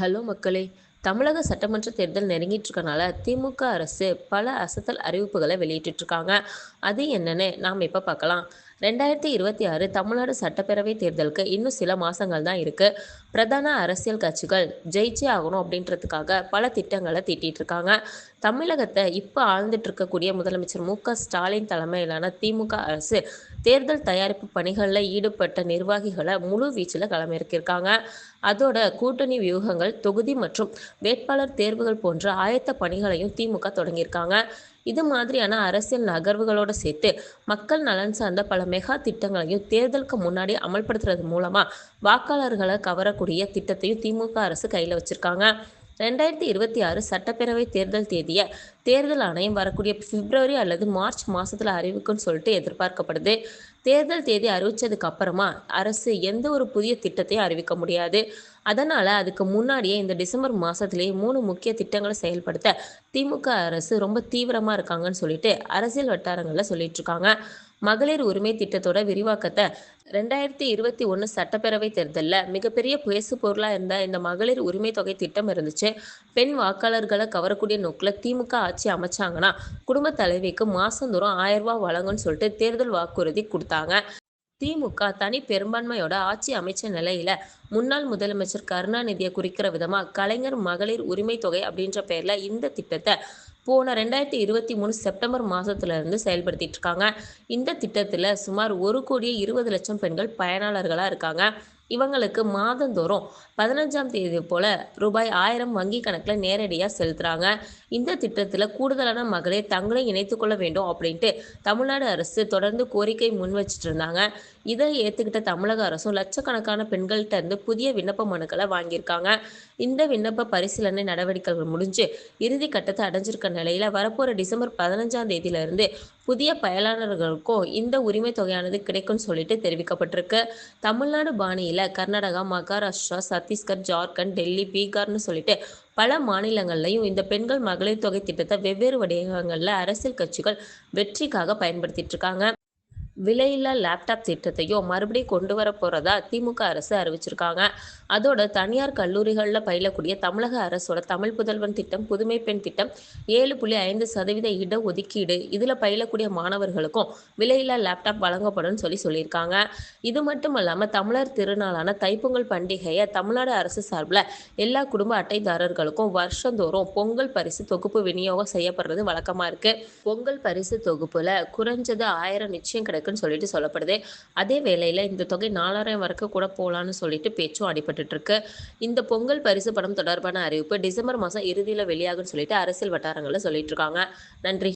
Hello மக்களே. தமிழக சட்டமன்ற தேர்தல் நெருங்கிட்டு இருக்கனால திமுக அரசு பல அசத்தல் அறிவிப்புகளை வெளியிட்டு இருக்காங்க அது என்னன்னு நாம் இப்போ பார்க்கலாம். ரெண்டாயிரத்தி இருபத்தி ஆறு தமிழ்நாடு சட்டப்பேரவை தேர்தலுக்கு இன்னும் சில மாதங்கள் தான் இருக்குது பிரதான அரசியல் கட்சிகள் ஜெயிச்சே ஆகணும் அப்படின்றதுக்காக பல திட்டங்களை தீட்டிட்டு இருக்காங்க. தமிழகத்தை இப்போ ஆழ்ந்துட்டு இருக்கக்கூடிய முதலமைச்சர் மு க ஸ்டாலின் தலைமையிலான திமுக அரசு தேர்தல் தயாரிப்பு பணிகளில் ஈடுபட்ட நிர்வாகிகளை முழு வீச்சில் களமிறக்கியிருக்காங்க. அதோட கூட்டணி வியூகங்கள் தொகுதி மற்றும் வேட்பாளர் தேர்வுகள் போன்ற ஆயத்த பணிகளையும் திமுக தொடங்கியிருக்காங்க. இது மாதிரியான அரசியல் நகர்வுகளோடு சேர்த்து மக்கள் நலன் சார்ந்த பல மெகா திட்டங்களையும் தேர்தலுக்கு முன்னாடி அமல்படுத்துறது மூலமா வாக்காளர்களை கவரக்கூடிய திட்டத்தையும் திமுக அரசு கையில் வச்சிருக்காங்க. ரெண்டாயிரத்தி இருபத்தி ஆறு சட்டப்பேரவை தேர்தல் தேதியை தேர்தல் ஆணையம் வரக்கூடிய பிப்ரவரி அல்லது மார்ச் மாதத்தில் அறிவிக்கும்னு சொல்லிட்டு எதிர்பார்க்கப்படுது. தேர்தல் தேதி அறிவிச்சதுக்கு அப்புறமா அரசு எந்த ஒரு புதிய திட்டத்தையும் அறிவிக்க முடியாது. அதனால் அதுக்கு முன்னாடியே இந்த டிசம்பர் மாதத்துலேயே மூணு முக்கிய திட்டங்களை செயல்படுத்த திமுக அரசு ரொம்ப தீவிரமாக இருக்காங்கன்னு சொல்லிட்டு அரசியல் வட்டாரங்களில் சொல்லிட்டு இருக்காங்க. மகளிர் உரிமை திட்டத்தோட விரிவாக்கத்தை ரெண்டாயிரத்தி இருபத்தி ஒன்று சட்டப்பேரவை தேர்தலில் மிகப்பெரிய பேசு பொருளாக இருந்த இந்த மகளிர் உரிமை தொகை திட்டம் இருந்துச்சு. பெண் வாக்காளர்களை கவரக்கூடிய நோக்கில் திமுக ஆட்சி அமைச்சாங்கன்னா குடும்ப தலைவிக்கு மாதந்தோறும் ஆயிரம் ரூபாய் வழங்கும்னு சொல்லிட்டு தேர்தல் வாக்குறுதி கொடுத்தாங்க. திமுக தனி பெரும்பான்மையோட ஆட்சி அமைச்ச நிலையில முன்னாள் முதலமைச்சர் கருணாநிதியை குறிக்கிற விதமா கலைஞர் மகளிர் உரிமை தொகை அப்படின்ற பெயர்ல இந்த திட்டத்தை போன ரெண்டாயிரத்தி இருபத்தி மூணு செப்டம்பர் மாதத்துல இருந்து செயல்படுத்திட்டு இருக்காங்க இந்த திட்டத்தில் சுமார் ஒரு கோடியே இருபது லட்சம் பெண்கள் பயனாளர்களாக இருக்காங்க. இவங்களுக்கு மாதந்தோறும் பதினஞ்சாம் தேதி போல் ரூபாய் ஆயிரம் வங்கி கணக்கில் நேரடியாக செலுத்துகிறாங்க இந்த திட்டத்தில் கூடுதலான மகளிர் தங்களை இணைத்துக்கொள்ள வேண்டும் அப்படின்ட்டு தமிழ்நாடு அரசு தொடர்ந்து கோரிக்கை முன் வச்சுட்டு இருந்தாங்க. இதை ஏற்றுக்கிட்ட தமிழக அரசும் லட்சக்கணக்கான பெண்கள்கிட்ட இருந்து புதிய விண்ணப்ப மனுக்களை வாங்கியிருக்காங்க. இந்த விண்ணப்ப பரிசீலனை நடவடிக்கைகள் முடிஞ்சு இறுதி கட்டத்தை அடைஞ்சிருக்க நிலையில் வரப்போகிற டிசம்பர் பதினஞ்சாம் தேதியிலிருந்து புதிய பயனாளர்களுக்கும் இந்த உரிமை தொகையானது கிடைக்கும்னு சொல்லிட்டு தெரிவிக்கப்பட்டிருக்கு. தமிழ்நாடு பாணியில் கர்நாடகா மகாராஷ்டிரா சத்தீஸ்கர் ஜார்க்கண்ட் டெல்லி பீகார்னு சொல்லிட்டு பல மாநிலங்கள்லையும் இந்த பெண்கள் மகளிர் தொகை திட்டத்தை வெவ்வேறு வடிவங்களில் அரசியல் கட்சிகள் வெற்றிக்காக பயன்படுத்திட்டு இருக்காங்க. விலையில்லா லேப்டாப் திட்டத்தையும் மறுபடியும் கொண்டு வர போகிறதா திமுக அரசு அறிவிச்சிருக்காங்க. அதோட தனியார் கல்லூரிகளில் பயிலக்கூடிய தமிழக அரசோட தமிழ் புதல்வன் திட்டம் புதுமை பெண் திட்டம் ஏழு புள்ளி ஐந்து சதவீத இட ஒதுக்கீடு இதில் பயிலக்கூடிய மாணவர்களுக்கும் விலையில்லா லேப்டாப் வழங்கப்படும் சொல்லி சொல்லியிருக்காங்க. இது மட்டும் இல்லாமல் தமிழர் திருநாளான தைப்பொங்கல் பண்டிகையை தமிழ்நாடு அரசு சார்பில் எல்லா குடும்ப அட்டைதாரர்களுக்கும் வருஷந்தோறும் பொங்கல் பரிசு தொகுப்பு விநியோகம் செய்யப்படுறது வழக்கமாக இருக்குது பொங்கல் பரிசு தொகுப்பில் குறைஞ்சது ஆயிரம் நிச்சயம் கிடைக்கும் இருக்குன்னு சொல்லிட்டு சொல்லப்படுது. அதே வேளையில் இந்த தொகை நாலாயிரம் வரைக்கும் கூட போகலான்னு சொல்லிட்டு பேச்சும் அடிபட்டு இருக்கு இந்த பொங்கல் பரிசு படம் தொடர்பான அறிவிப்பு டிசம்பர் மாதம் இறுதியில் வெளியாகும்னு சொல்லிட்டு அரசியல் வட்டாரங்களில் சொல்லிட்டு இருக்காங்க நன்றி.